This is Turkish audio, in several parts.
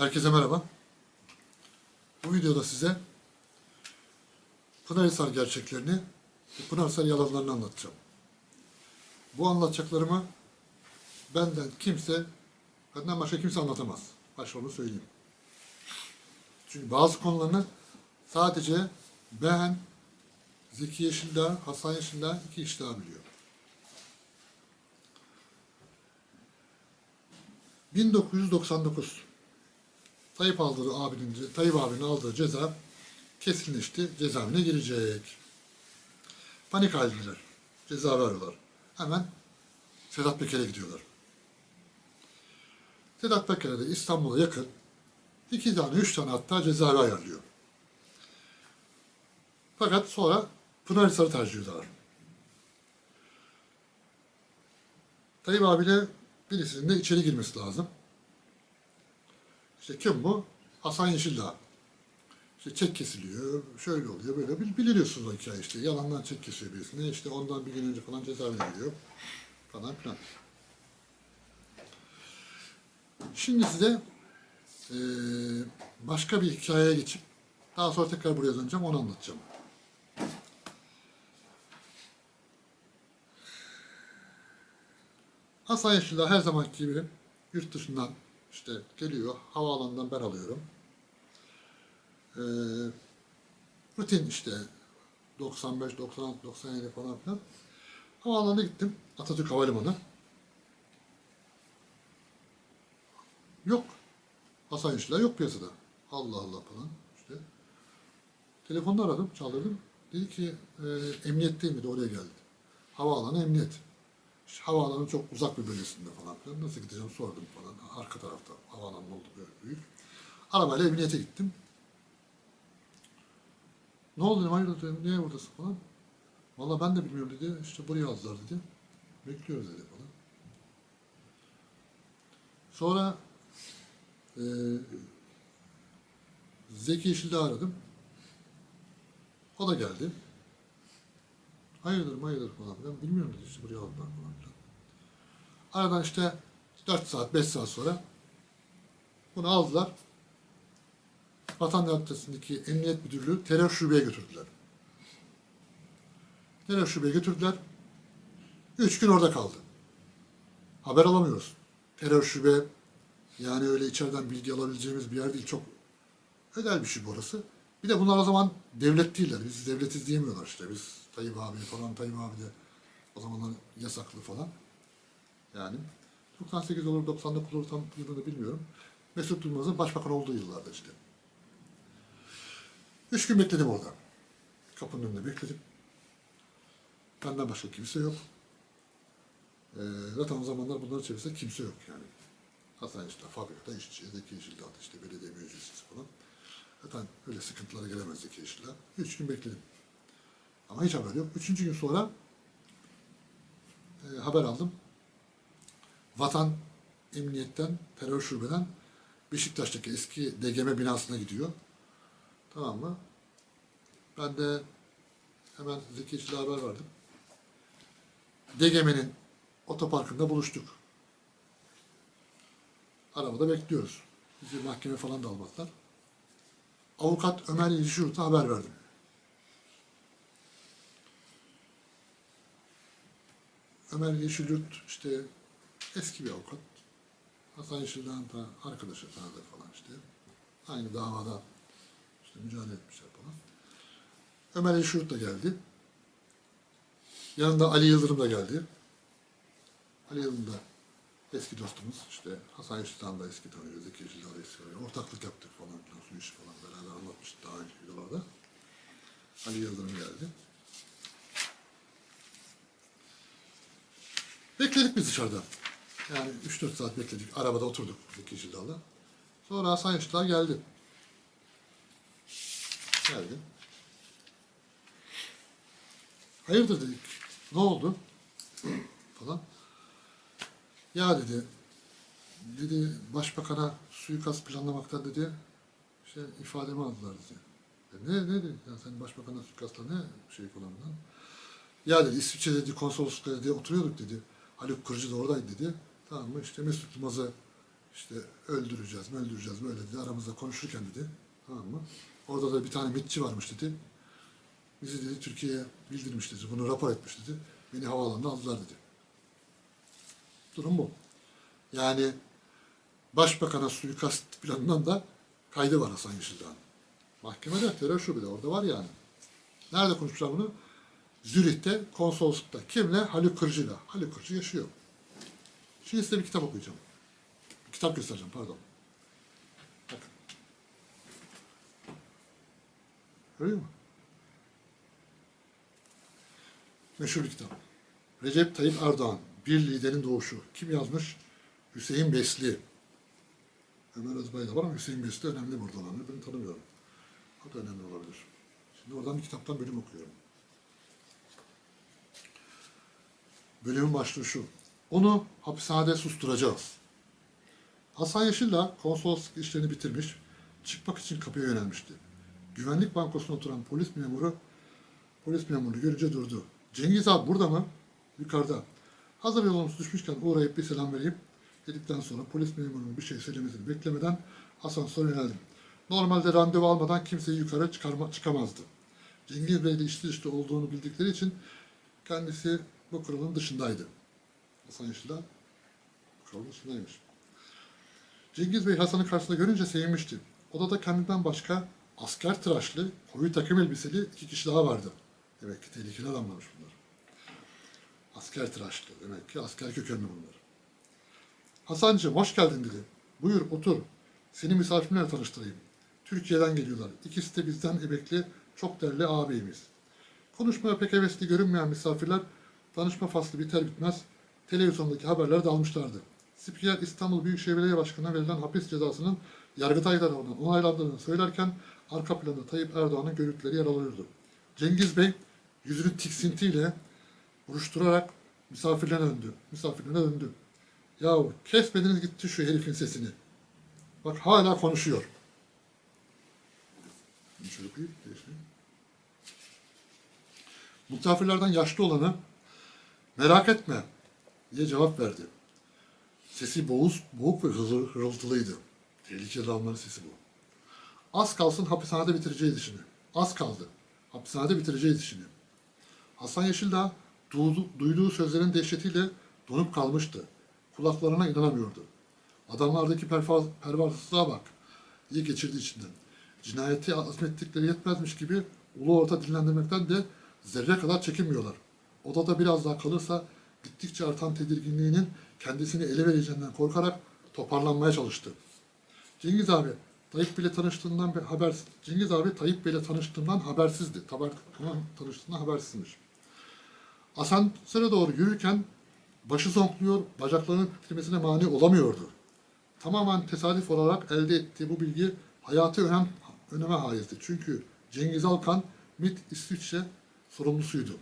Herkese merhaba. Bu videoda size Pınarhisar gerçeklerini Pınarhisar yalanlarını anlatacağım. Bu anlatacaklarımı benden kimse, benden başka kimse anlatamaz. Başka onu söyleyeyim. Çünkü bazı konularını sadece ben, Zeki Yeşildağ, Hasan Yeşildağ iki kişi daha biliyor. 1999 Tayyip aldığı abinin, Tayyip abinin aldığı ceza kesinleşti. Cezaevine girecek. Panik haldeler. Ceza veriyorlar. Hemen Sedat Peker'e gidiyorlar. Sedat Peker'e de İstanbul'a yakın iki tane, üç tane hatta cezaevi ayarlıyor. Fakat sonra Pınarhisar'ı tercih ediyorlar. Tayyip abiyle birisinin de içeri girmesi lazım. İşte kim bu? Hasan Yeşildağ. İşte çek kesiliyor, şöyle oluyor, böyle bil- biliyorsunuz o hikaye işte. Yalandan çek kesiyor birisine, işte ondan bir gün önce falan cezaevine giriyor falan filan. Şimdi size eee, başka bir hikayeye geçip daha sonra tekrar buraya döneceğim, onu anlatacağım. Hasan Yeşildağ her zamanki gibi yurt dışından işte geliyor. Havaalanından ben alıyorum. Ee, rutin işte 95, 96, 97 falan filan. Havaalanına gittim. Atatürk Havalimanı. Yok. Hasan Yeşildağ yok piyasada. Allah Allah falan işte. Telefonda aradım, çaldırdım. Dedi ki e, emniyetteyim dedi, oraya geldi. Havaalanı emniyet. İşte havaalanın çok uzak bir bölgesinde falan filan. Nasıl gideceğim sordum falan. Arka tarafta havaalanı oldu böyle büyük. Arabayla emniyete gittim. Ne oldu dedim, hayırdır dedim, niye buradasın falan. Valla ben de bilmiyorum dedi, işte buraya aldılar dedi. Bekliyoruz dedi falan. Sonra eee Zeki Yeşil'de aradım. O da geldi. Hayırdır hayırdır falan filan. Bilmiyorum dedi işte buraya aldılar falan filan. Aradan işte 4 saat 5 saat sonra bunu aldılar. Vatan Caddesi'ndeki Emniyet Müdürlüğü terör şubeye götürdüler. Terör şubeye götürdüler. Üç gün orada kaldı. Haber alamıyoruz. Terör şube yani öyle içeriden bilgi alabileceğimiz bir yer değil. Çok özel bir şey burası. Bir de bunlar o zaman devlet değiller. Biz devletiz diyemiyorlar işte. Biz Tayyip abi falan, Tayyip abi de o zamanlar yasaklı falan. Yani 98 olur, 99 olur tam yılını bilmiyorum. Mesut Yılmaz'ın başbakan olduğu yıllarda işte. Üç gün bekledim orada. Kapının önünde bekledim. Benden başka kimse yok. Ee, zaten o zamanlar bunların içerisinde kimse yok yani. Hasan işte fabrikada işçi, Zeki Yeşil'de işte belediye meclisi falan. Zaten öyle sıkıntılara gelemez Zeki Yeşil'de. Üç gün bekledim. Ama hiç haber yok. Üçüncü gün sonra e, haber aldım. Vatan Emniyet'ten, terör şubeden Beşiktaş'taki eski DGM binasına gidiyor. Tamam mı? Ben de hemen Zeki Yeşil'e haber verdim. DGM'nin otoparkında buluştuk. Arabada bekliyoruz. Bizi mahkeme falan da almadılar. Avukat Ömer Yeşilurt'a haber verdim. Ömer Yeşilyurt işte eski bir avukat. Hasan Yeşil'den da arkadaşı tanıdığı falan işte. Aynı davada işte mücadele etmişler falan. Ömer Yeşilyurt da geldi. Yanında Ali Yıldırım da geldi. Ali Yıldırım da eski dostumuz. işte Hasan Yeşil'den da eski tanıyor. Zeki Yeşil'den de eski tanıyor. Ortaklık yaptık falan filan. Su işi falan beraber anlatmıştık daha önce videolarda. Ali Yıldırım geldi. Bekledik biz dışarıda. Yani 3-4 saat bekledik. Arabada oturduk Zeki Yeşildağ'la. Sonra Hasan Yeşildağ geldi. Geldi. Hayırdır dedik. Ne oldu? Falan. Ya dedi, dedi başbakana suikast planlamaktan dedi, şey ifademi aldılar dedi. Ne ne dedi? Ya sen başbakana suikastla ne şey falan. Ya dedi İsviçre dedi konsoloslukta dedi oturuyorduk dedi. Haluk Kırcı da oradaydı dedi. Tamam mı? İşte Mesut Yılmaz'ı işte öldüreceğiz mi öldüreceğiz mi öyle dedi. Aramızda konuşurken dedi. Tamam mı? Orada da bir tane MİTçi varmış dedi. Bizi dedi Türkiye'ye bildirmiş dedi. Bunu rapor etmiş dedi. Beni havaalanına aldılar dedi. Durum bu. Yani Başbakan'a suikast planından da kaydı var Hasan Yeşildağ'ın. Mahkemede terör şubede orada var yani. Nerede konuşmuşlar bunu? Zürih'te konsoloslukta. Kimle? Haluk Kırcı'yla. Haluk Kırcı yaşıyor. Şimdi size bir kitap okuyacağım. Bir kitap göstereceğim pardon. Bakın. Görüyor musun? Meşhur bir kitap. Recep Tayyip Erdoğan. Bir liderin doğuşu. Kim yazmış? Hüseyin Besli. Ömer Özbay da var ama Hüseyin Besli önemli burada olanlar. Ben tanımıyorum. O da önemli olabilir. Şimdi oradan bir kitaptan bölüm okuyorum. Bölümün başlığı şu. Onu hapishanede susturacağız. Hasan Yeşil'la konsolosluk işlerini bitirmiş, çıkmak için kapıya yönelmişti. Güvenlik bankosuna oturan polis memuru, polis memuru görünce durdu. Cengiz abi burada mı? Yukarıda. Hazır yolumuz düşmüşken uğrayıp bir selam vereyim dedikten sonra polis memurunun bir şey söylemesini beklemeden asansöre yöneldim. Normalde randevu almadan kimseyi yukarı çıkarma, çıkamazdı. Cengiz Bey ile içli dışlı olduğunu bildikleri için kendisi bu kuralın dışındaydı. Hasan Yeşil'de bu kuralın dışındaymış. Cengiz Bey Hasan'ı karşısında görünce sevinmişti. Odada kendinden başka asker tıraşlı, koyu takım elbiseli iki kişi daha vardı. Demek ki tehlikeli adamlarmış bunlar. Asker tıraşlı. Demek ki asker kökenli bunlar. Hasancığım hoş geldin dedi. Buyur otur. Seni misafirlerle tanıştırayım. Türkiye'den geliyorlar. İkisi de bizden emekli, çok değerli ağabeyimiz. Konuşmaya pek hevesli görünmeyen misafirler tanışma faslı biter bitmez televizyondaki haberleri de almışlardı. Spiker İstanbul Büyükşehir Belediye Başkanı'na verilen hapis cezasının Yargıtay tarafından onaylandığını söylerken arka planda Tayyip Erdoğan'ın görüntüleri yer alıyordu. Cengiz Bey yüzünü tiksintiyle buruşturarak misafirlerine döndü. Misafirlerine döndü. Yahu kesmediniz gitti şu herifin sesini. Bak hala konuşuyor. Değiştireyim. Misafirlerden yaşlı olanı merak etme diye cevap verdi. Sesi boğuz, boğuk ve hırıltılıydı. Tehlikeli adamların sesi bu. Az kalsın hapishanede bitireceğiz işini. Az kaldı. Hapishanede bitireceğiz işini. Hasan Yeşildağ duydu, duyduğu sözlerin dehşetiyle donup kalmıştı. Kulaklarına inanamıyordu. Adamlardaki pervasızlığa bak diye geçirdi içinden. Cinayeti azmettikleri yetmezmiş gibi ulu orta dinlendirmekten de zerre kadar çekinmiyorlar. Odada biraz daha kalırsa gittikçe artan tedirginliğinin kendisini ele vereceğinden korkarak toparlanmaya çalıştı. Cengiz abi Tayyip Bey'le tanıştığından haber Cengiz abi Tayyip Bey'le tanıştığından habersizdi. Tabar tanıştığından habersizmiş. Asansöre doğru yürürken başı zonkluyor, bacaklarının titremesine mani olamıyordu. Tamamen tesadüf olarak elde ettiği bu bilgi hayatı önem, öneme haizdi. Çünkü Cengiz Alkan MİT İsviçre sorumlusuydu.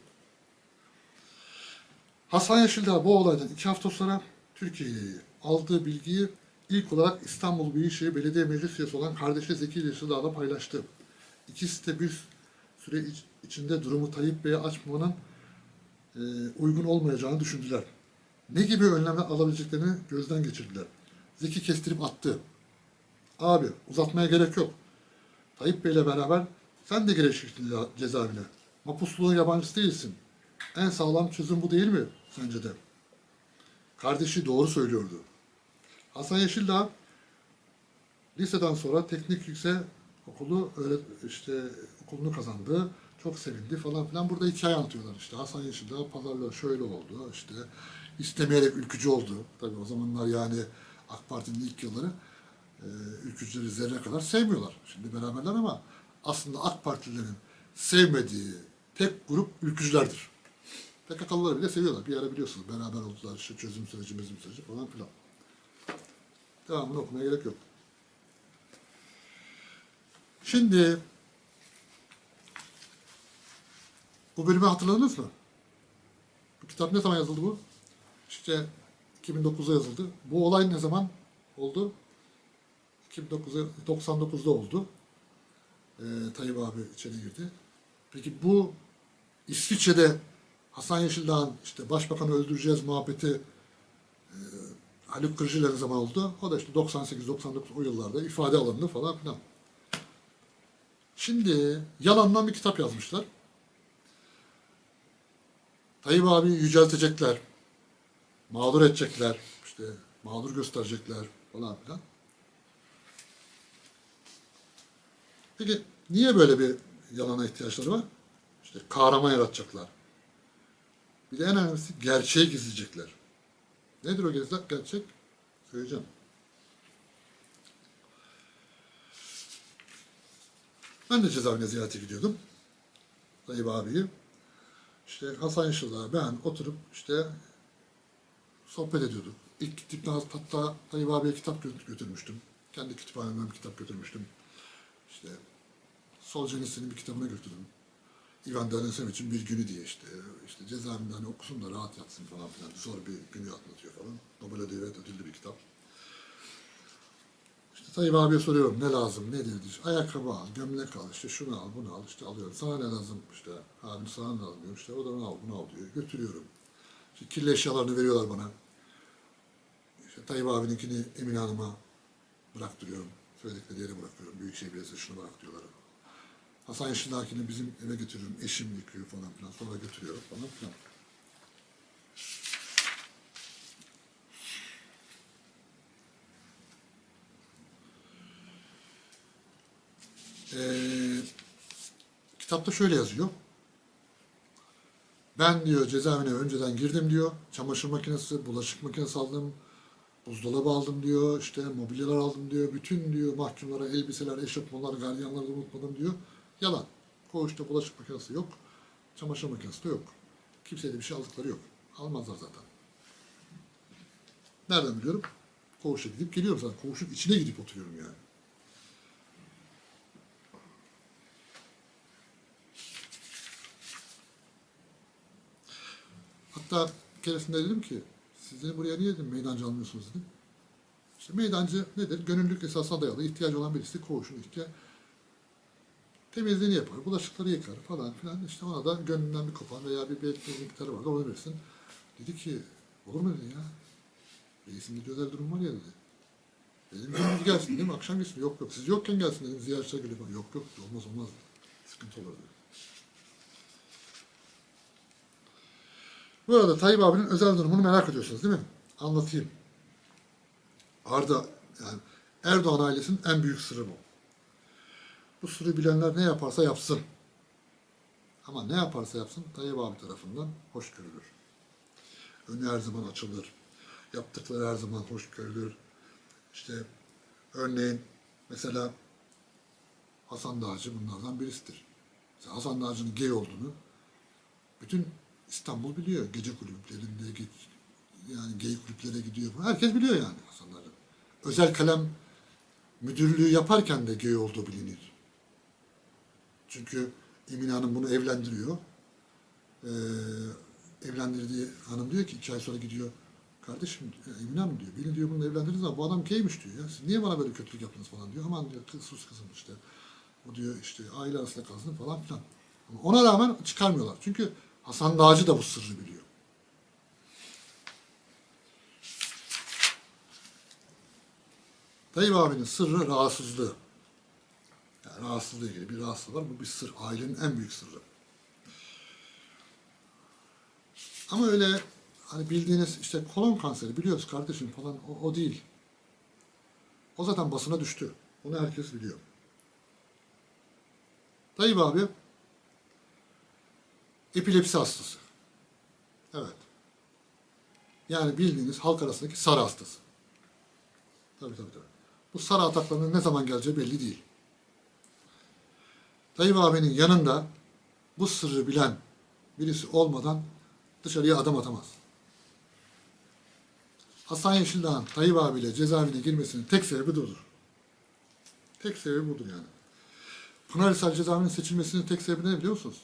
Hasan Yeşildağ bu olaydan iki hafta sonra Türkiye'ye aldığı bilgiyi ilk olarak İstanbul Büyükşehir Belediye Meclis üyesi olan kardeşi Zeki Yeşildağ'la paylaştı. İkisi de bir süre iç- içinde durumu Tayyip Bey'e açmamanın e, uygun olmayacağını düşündüler. Ne gibi önlemler alabileceklerini gözden geçirdiler. Zeki kestirip attı. Abi uzatmaya gerek yok. Tayyip Bey'le beraber sen de gireceksin ce- cezaevine. Mapusluğun yabancısı değilsin. En sağlam çözüm bu değil mi sence de? Kardeşi doğru söylüyordu. Hasan Yeşildağ liseden sonra teknik yüksek okulu işte okulunu kazandı. Çok sevindi falan filan. Burada hikaye anlatıyorlar işte. Hasan Yeşildağ pazarlar şöyle oldu. işte istemeyerek ülkücü oldu. Tabii o zamanlar yani AK Parti'nin ilk yılları e, ülkücüleri zerre kadar sevmiyorlar. Şimdi beraberler ama aslında AK Partililerin sevmediği tek grup ülkücülerdir. PKK'lıları bile seviyorlar. Bir ara biliyorsunuz beraber oldular işte çözüm süreci, çözüm süreci falan filan. Devamını okumaya gerek yok. Şimdi bu bölümü hatırladınız mı? Bu kitap ne zaman yazıldı bu? İşte 2009'da yazıldı. Bu olay ne zaman oldu? 2009'da 99'da oldu. Ee, Tayyip abi içeri girdi. Peki bu İsviçre'de Hasan Yeşildağ'ın işte başbakanı öldüreceğiz muhabbeti e, Haluk Kırcı'ların zaman oldu. O da işte 98-99 o yıllarda ifade alındı falan filan. Şimdi yalandan bir kitap yazmışlar. Tayyip abi yüceltecekler. Mağdur edecekler. işte mağdur gösterecekler falan filan. Peki niye böyle bir yalana ihtiyaçları var? İşte kahraman yaratacaklar. Bir de en önemlisi gerçeği gizleyecekler. Nedir o gizli gerçek? Söyleyeceğim. Ben de cezaevine ziyarete gidiyordum. Tayyip abiyi. İşte Hasan Yaşar'la ben oturup işte sohbet ediyorduk. İlk gittiğimde hatta Tayyip abiye kitap gö- götürmüştüm. Kendi kütüphanemden bir kitap götürmüştüm. İşte Solzhenitsyn'in bir kitabını götürdüm. Ivan Denisevich'in bir günü diye işte. işte cezaevinde hani okusun da rahat yatsın falan filan. Zor bir günü anlatıyor falan. Nobel ödülü ödüllü bir kitap. İşte Tayyip abiye soruyorum ne lazım, ne. İşte ayakkabı al, gömlek al, işte şunu al, bunu al, işte alıyorum. Sana ne lazım işte, abi sana ne lazım diyorum. İşte o da bunu al, bunu al diyor. Götürüyorum. İşte kirli eşyalarını veriyorlar bana. İşte Tayyip abininkini Emine Hanım'a bıraktırıyorum. Söyledikleri yere bırakıyorum. Büyükşehir Belediyesi şunu bırak diyorlar. Hasan Yaşındakini bizim eve götürüyorum. Eşim yıkıyor falan filan. Sonra götürüyorum falan filan. Ee, kitapta şöyle yazıyor. Ben diyor cezaevine önceden girdim diyor. Çamaşır makinesi, bulaşık makinesi aldım. Buzdolabı aldım diyor. işte mobilyalar aldım diyor. Bütün diyor mahkumlara elbiseler, eşofmanlar, gardiyanları da unutmadım diyor. Yalan. Koğuşta bulaşık makinesi yok. Çamaşır makinesi de yok. Kimseye de bir şey aldıkları yok. Almazlar zaten. Nereden biliyorum? Koğuşa gidip geliyorum zaten. Koğuşun içine gidip oturuyorum yani. Hatta keresinde dedim ki siz dedim, buraya niye dedim, meydancı almıyorsunuz dedim. İşte meydancı nedir? Gönüllülük esasına dayalı ihtiyacı olan birisi koğuşun işte temizliğini yapar, bulaşıkları yıkar falan filan. İşte ona da gönlünden bir kopan veya bir belki bir miktarı var da onu verirsin. Dedi ki olur mu dedi ya? Reisin dedi özel durum var ya dedi. Dedim gündüz gelsin değil mi? Akşam gelsin. Yok yok. Siz yokken gelsin dedim. Ziyaretçiler geliyor. Yok yok. Olmaz olmaz. Sıkıntı olur dedi. Bu arada Tayyip abinin özel durumunu merak ediyorsunuz değil mi? Anlatayım. Arda, yani Erdoğan ailesinin en büyük sırrı bu. Bu sırrı bilenler ne yaparsa yapsın. Ama ne yaparsa yapsın Tayyip abi tarafından hoş görülür. Önü her zaman açılır. Yaptıkları her zaman hoş görülür. İşte örneğin mesela Hasan Dağcı bunlardan birisidir. Mesela Hasan Dağcı'nın gay olduğunu bütün İstanbul biliyor. Gece kulüplerinde, ge- yani gay kulüplere gidiyor. Herkes biliyor yani Hasan Dağcı. Özel kalem müdürlüğü yaparken de gay olduğu bilinir. Çünkü Emine Hanım bunu evlendiriyor. Ee, evlendirdiği hanım diyor ki iki ay sonra gidiyor. Kardeşim e, Emine Hanım diyor. Beni diyor bunu evlendirdiniz ama bu adam gaymiş diyor ya. Siz niye bana böyle kötülük yaptınız falan diyor. Aman diyor kız sus kızım işte. O diyor işte aile arasında kalsın falan filan. Ama ona rağmen çıkarmıyorlar. Çünkü Hasan Dağcı da bu sırrı biliyor. Tayyip abinin sırrı rahatsızlığı. Yani rahatsızlığı ilgili bir rahatsızlığı var. Bu bir sır. Ailenin en büyük sırrı. Ama öyle hani bildiğiniz işte kolon kanseri biliyoruz kardeşim falan o, o değil. O zaten basına düştü. Onu herkes biliyor. Tayyip abi epilepsi hastası. Evet. Yani bildiğiniz halk arasındaki sarı hastası. Tabii tabii tabii. Bu sarı ataklarının ne zaman geleceği belli değil. Tayyip abinin yanında bu sırrı bilen birisi olmadan dışarıya adım atamaz. Hasan Yeşildağ'ın Tayyip abiyle cezaevine girmesinin tek sebebi de odur. Tek sebebi budur yani. Pınarhisar cezaevinin seçilmesinin tek sebebi ne biliyor musunuz?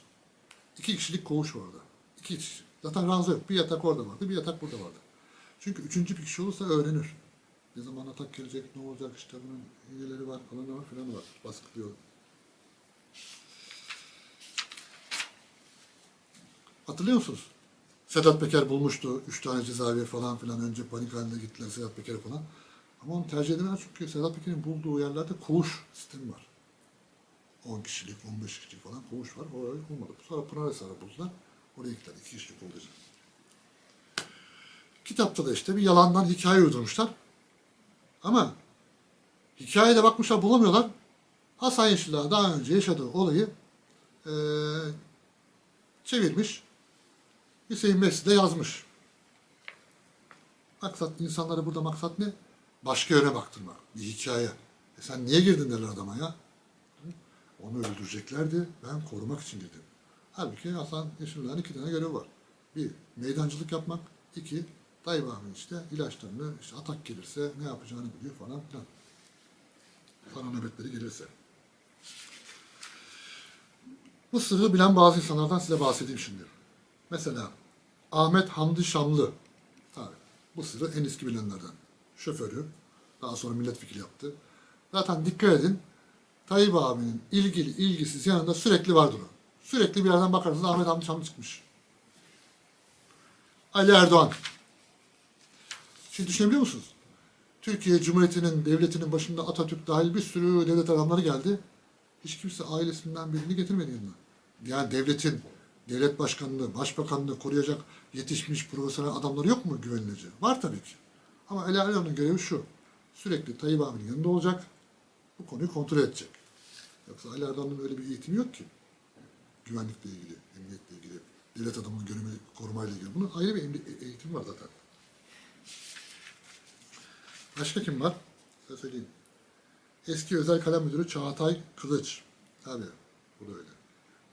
İki kişilik koğuş vardı. İki kişi. Zaten ranza yok. Bir yatak orada vardı, bir yatak burada vardı. Çünkü üçüncü bir kişi olursa öğrenir. Ne zaman atak gelecek, ne olacak işte bunun hileleri var falan var filan var. Baskılıyor. Hatırlıyor musunuz? Sedat Peker bulmuştu. Üç tane cezaevi falan filan. Önce panik halinde gittiler Sedat Peker'e falan. Ama onu tercih edemez çünkü Sedat Peker'in bulduğu yerlerde koğuş sistemi var. 10 kişilik, 15 kişilik falan koğuş var. Orayı bulmadı. Sonra Pınarhisar'ı buldular. Oraya gittiler. 2 kişilik için. Kitapta da işte bir yalandan hikaye uydurmuşlar. Ama hikayede bakmışlar bulamıyorlar. Hasan Yeşildağ daha önce yaşadığı olayı eee, çevirmiş. Hüseyin Messi de yazmış. Maksat insanlara burada maksat ne? Başka yöne baktırmak. Bir hikaye. E sen niye girdin derler adama ya? Onu öldüreceklerdi. Ben korumak için girdim. Halbuki Hasan Yeşildağ'ın iki tane görevi var. Bir, meydancılık yapmak. İki, abinin işte ilaçlarını, işte atak gelirse ne yapacağını biliyor falan filan. Sana nöbetleri gelirse. Bu sırrı bilen bazı insanlardan size bahsedeyim şimdi. Mesela Ahmet Hamdi Şamlı. Tabii, bu sırrı en eski bilenlerden. Şoförü. Daha sonra milletvekili yaptı. Zaten dikkat edin. Tayyip abinin ilgili ilgisiz yanında sürekli vardır o. Sürekli bir yerden bakarsanız Ahmet Hamdi Şamlı çıkmış. Ali Erdoğan. Şimdi düşünebiliyor musunuz? Türkiye Cumhuriyeti'nin, devletinin başında Atatürk dahil bir sürü devlet adamları geldi. Hiç kimse ailesinden birini getirmedi yanına. Yani devletin, devlet başkanlığı, başbakanlığı koruyacak yetişmiş profesyonel adamları yok mu güvenilecek? Var tabii ki. Ama Ali Erdoğan'ın görevi şu. Sürekli Tayyip abinin yanında olacak. Bu konuyu kontrol edecek. Yoksa Ali Erdoğan'ın öyle bir eğitimi yok ki. Güvenlikle ilgili, emniyetle ilgili, devlet adamının görevini korumayla ilgili. Bunun ayrı bir emni- eğitim var zaten. Başka kim var? Size söyleyeyim. Eski özel kalem müdürü Çağatay Kılıç. Tabii bu da öyle.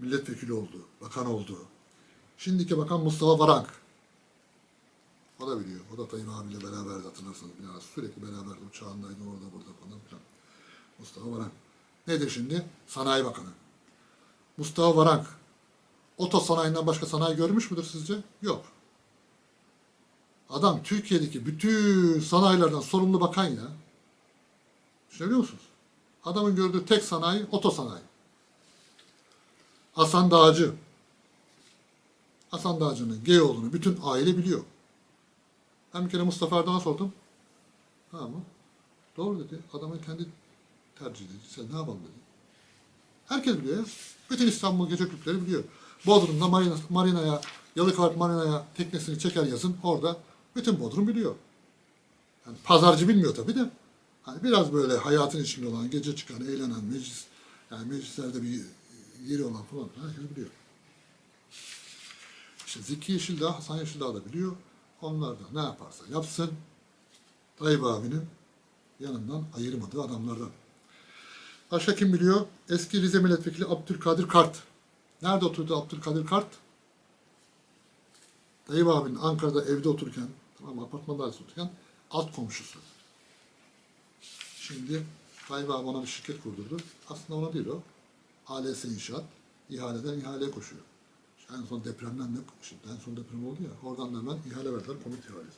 Milletvekili oldu, bakan oldu. Şimdiki bakan Mustafa Varank. O da biliyor. O da Tayyip abiyle beraberdi hatırlarsanız. Yani sürekli beraberdi. Uçağındaydı orada burada falan filan. Mustafa Varank. Nedir şimdi? Sanayi Bakanı. Mustafa Varank. Oto sanayinden başka sanayi görmüş müdür sizce? Yok. Adam Türkiye'deki bütün sanayilerden sorumlu bakan ya. Düşünebiliyor musunuz? Adamın gördüğü tek sanayi oto sanayi. Hasan Dağcı. Hasan Dağcı'nın gay olduğunu bütün aile biliyor. Ben bir kere Mustafa Erdoğan'a sordum. Tamam mı? Doğru dedi. Adamın kendi tercihi dedi. Sen ne yapalım dedi. Herkes biliyor ya. Bütün İstanbul gece kulüpleri biliyor. Bodrum'da marina, marinaya, Yalıkavak marinaya teknesini çeker yazın. Orada bütün Bodrum biliyor. Yani pazarcı bilmiyor tabii de. Hani biraz böyle hayatın içinde olan, gece çıkan, eğlenen, meclis, yani meclislerde bir yeri olan falan herkes biliyor. İşte Zeki Yeşildağ, Hasan Yeşildağ da biliyor. Onlar da ne yaparsa yapsın, Tayyip abinin yanından ayırmadığı adamlardan. Başka kim biliyor? Eski Rize Milletvekili Abdülkadir Kart. Nerede oturdu Abdülkadir Kart? Tayyip abinin Ankara'da evde otururken, tamam apartmanda otururken alt komşusu. Şimdi Tayyip abi ona bir şirket kurdurdu. Aslında ona değil o. ALS İnşaat. ihaleden ihaleye koşuyor. İşte en son depremden ne? Şimdi en son deprem oldu ya. Oradan da hemen ihale verdiler. Komut ihalesi.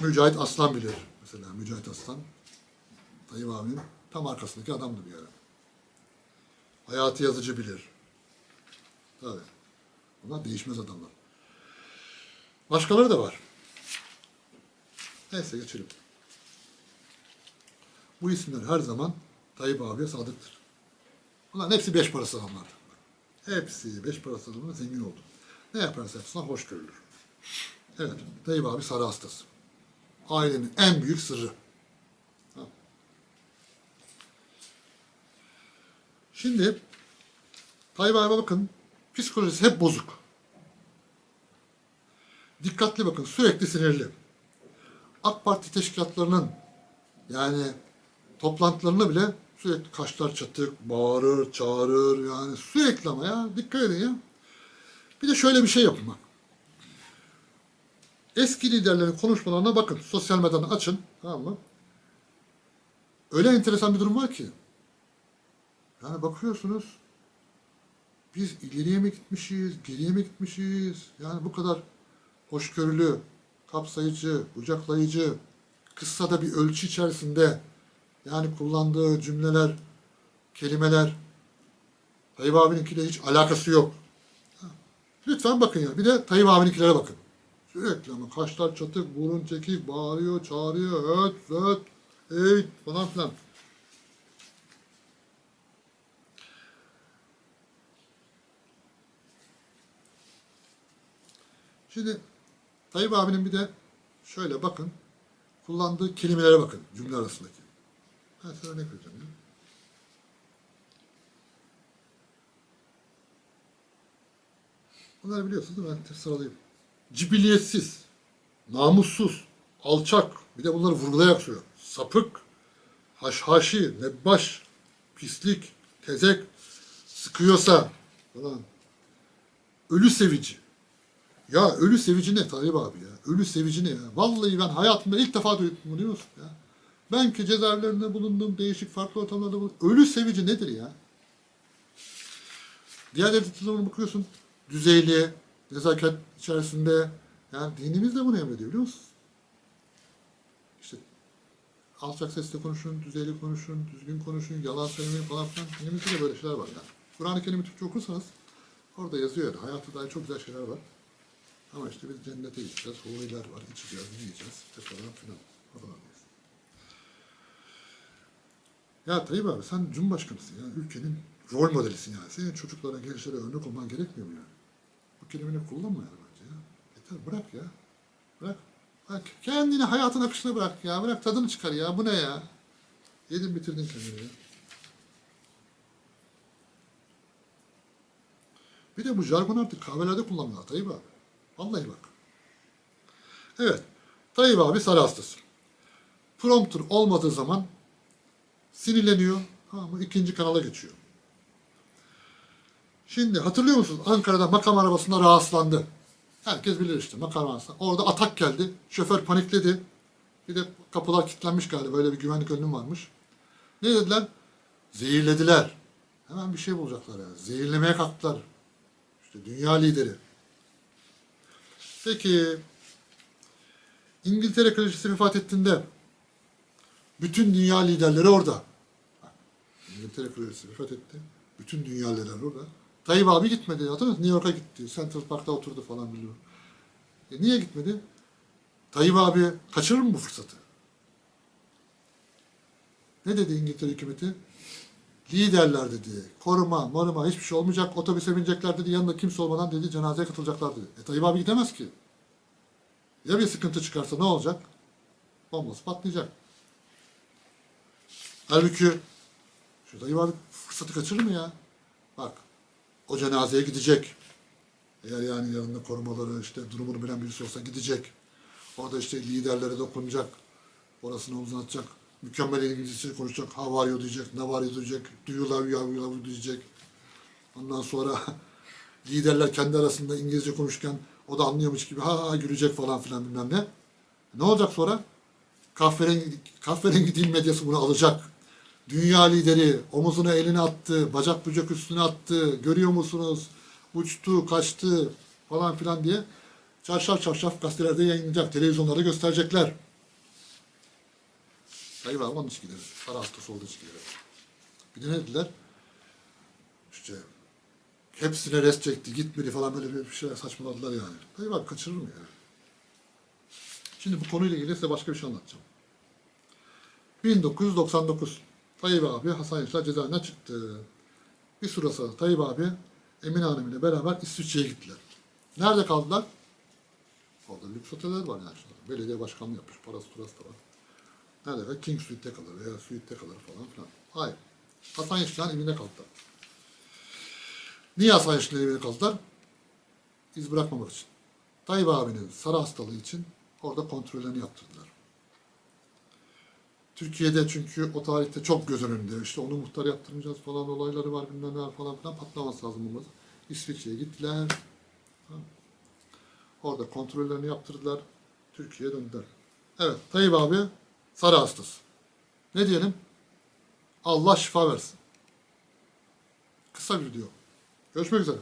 Mücahit Aslan bilir. Mesela Mücahit Aslan. Tayyip abinin tam arkasındaki adamdı bir ara. Hayati Yazıcı bilir. Tabii. Bunlar değişmez adamlar. Başkaları da var. Neyse geçelim. Bu isimler her zaman Tayyip abiye sadıktır. Bunların hepsi beş parası adamlar. Hepsi beş parası adamlar zengin oldu. Ne yaparsa yapsın hoş görülür. Evet, Tayyip abi sarı hastası. Ailenin en büyük sırrı. Şimdi Tayyip abi bakın psikolojisi hep bozuk. Dikkatli bakın sürekli sinirli. AK Parti teşkilatlarının yani toplantılarında bile sürekli kaşlar çatık, bağırır, çağırır yani sürekli ama ya dikkat edin ya. Bir de şöyle bir şey yapın bak. Eski liderlerin konuşmalarına bakın. Sosyal medyadan açın. Tamam mı? Öyle enteresan bir durum var ki. Yani bakıyorsunuz biz ileriye mi gitmişiz, geriye mi gitmişiz? Yani bu kadar hoşgörülü, kapsayıcı, kucaklayıcı, kısa da bir ölçü içerisinde yani kullandığı cümleler, kelimeler Tayyip abininkiyle hiç alakası yok. Lütfen bakın ya. Bir de Tayyip abininkilere bakın. Sürekli ama kaşlar çatık, burun çekik, bağırıyor, çağırıyor, öt, öt, ey falan filan. Şimdi Tayyip abinin bir de şöyle bakın. Kullandığı kelimelere bakın cümle arasındaki. Ben size örnek vereceğim. Ya. Bunları biliyorsunuz? Ben sıralayayım. Cibiliyetsiz, namussuz, alçak, bir de bunları vurgulayarak söylüyor. Sapık, haşhaşi, nebbaş, pislik, tezek, sıkıyorsa falan. Ölü sevici. Ya ölü sevici ne Tayyip abi ya? Ölü sevici ne ya? Vallahi ben hayatımda ilk defa duydum biliyor musun ya? Ben ki cezaevlerinde bulundum, değişik farklı ortamlarda bulundum. Ölü sevici nedir ya? Diğer devletlerine bakıyorsun, düzeyli, nezaket içerisinde. Yani dinimiz de bunu emrediyor biliyor musun? İşte alçak sesle konuşun, düzeyli konuşun, düzgün konuşun, yalan söylemeyin falan filan. Dinimizde de böyle şeyler var yani. Kur'an-ı Kerim'i Türkçe okursanız orada yazıyor yani. Hayatı dair çok güzel şeyler var. Ama işte biz cennete gideceğiz, huriler var, içeceğiz, yiyeceğiz, işte falan filan. Oralardayız. Ya Tayyip abi sen Cumhurbaşkanısın ya, ülkenin rol modelisin yani. Senin çocuklara, gençlere örnek olman gerekmiyor mu yani? Bu kelimeyi kullanma yani bence ya. Yeter bırak ya. Bırak. Bak kendini hayatın akışına bırak ya. Bırak tadını çıkar ya. Bu ne ya? Yedin bitirdin kendini ya. Bir de bu jargon artık kahvelerde kullanılıyor Tayyip abi. Vallahi bak. Evet. Tayyip abi sarı hastası. Prompter olmadığı zaman sinirleniyor. Ama ikinci kanala geçiyor. Şimdi hatırlıyor musunuz? Ankara'da makam arabasında rahatsızlandı. Herkes bilir işte makam arabasında. Orada atak geldi. Şoför panikledi. Bir de kapılar kilitlenmiş galiba. Böyle bir güvenlik önlem varmış. Ne dediler? Zehirlediler. Hemen bir şey bulacaklar yani. Zehirlemeye kalktılar. İşte dünya lideri. Peki İngiltere kraliçesi vefat ettiğinde bütün dünya liderleri orada. İngiltere kraliçesi vefat etti. Bütün dünya liderleri orada. Tayyip abi gitmedi. Hatırlıyor musun? New York'a gitti. Central Park'ta oturdu falan biliyorum. E niye gitmedi? Tayyip abi kaçırır mı bu fırsatı? Ne dedi İngiltere hükümeti? Liderler dedi. Koruma, maruma hiçbir şey olmayacak. Otobüse binecekler dedi. Yanında kimse olmadan dedi cenazeye katılacaklar dedi. E Tayyip abi gidemez ki. Ya bir sıkıntı çıkarsa ne olacak? Bombası patlayacak. Halbuki şu Tayyip abi fırsatı kaçırır mı ya? Bak o cenazeye gidecek. Eğer yani yanında korumaları işte durumunu bilen birisi olsa gidecek. Orada işte liderlere dokunacak. Orasını omzuna atacak. Mükemmel İngilizce konuşacak. How are you diyecek. Ne var diyecek. Do you love you, you love you diyecek. Ondan sonra liderler kendi arasında İngilizce konuşurken o da anlıyormuş gibi ha ha gülecek falan filan bilmem ne. Ne olacak sonra? Kahverengi, kahverengi dil medyası bunu alacak. Dünya lideri omuzuna elini attı, bacak bucak üstüne attı, görüyor musunuz? Uçtu, kaçtı falan filan diye çarşaf çarşaf gazetelerde yayınlayacak, televizyonlarda gösterecekler. Hayır abi onun için gider. Para hastası olduğu için gider. Bir de ne dediler? İşte hepsine rest çekti, gitmedi falan böyle bir şeyler saçmaladılar yani. Tayyip abi kaçırır mı ya? Şimdi bu konuyla ilgili size başka bir şey anlatacağım. 1999 Tayyip abi Hasan Yaşar cezaevinden çıktı. Bir süre sonra Tayyip abi Emine Hanım ile beraber İsviçre'ye gittiler. Nerede kaldılar? Orada lüks oteller var yani. Işte. Belediye başkanlığı yapmış. Parası turası da var. Nerede? King Suite'de kalır veya Suite'de kalır falan filan. Hayır. Hasan Yaşar'ın evinde kaldılar. Niye Hasan Yaşar'ın evinde kaldılar? İz bırakmamak için. Tayyip abinin sarı hastalığı için orada kontrollerini yaptırdılar. Türkiye'de çünkü o tarihte çok göz önünde. İşte onu muhtar yaptırmayacağız falan olayları var bilmem ne var falan filan patlaması lazım bulmaz. İsviçre'ye gittiler. Orada kontrollerini yaptırdılar. Türkiye'ye döndüler. Evet Tayyip abi sarı hastası. Ne diyelim? Allah şifa versin. Kısa bir video. Görüşmek üzere.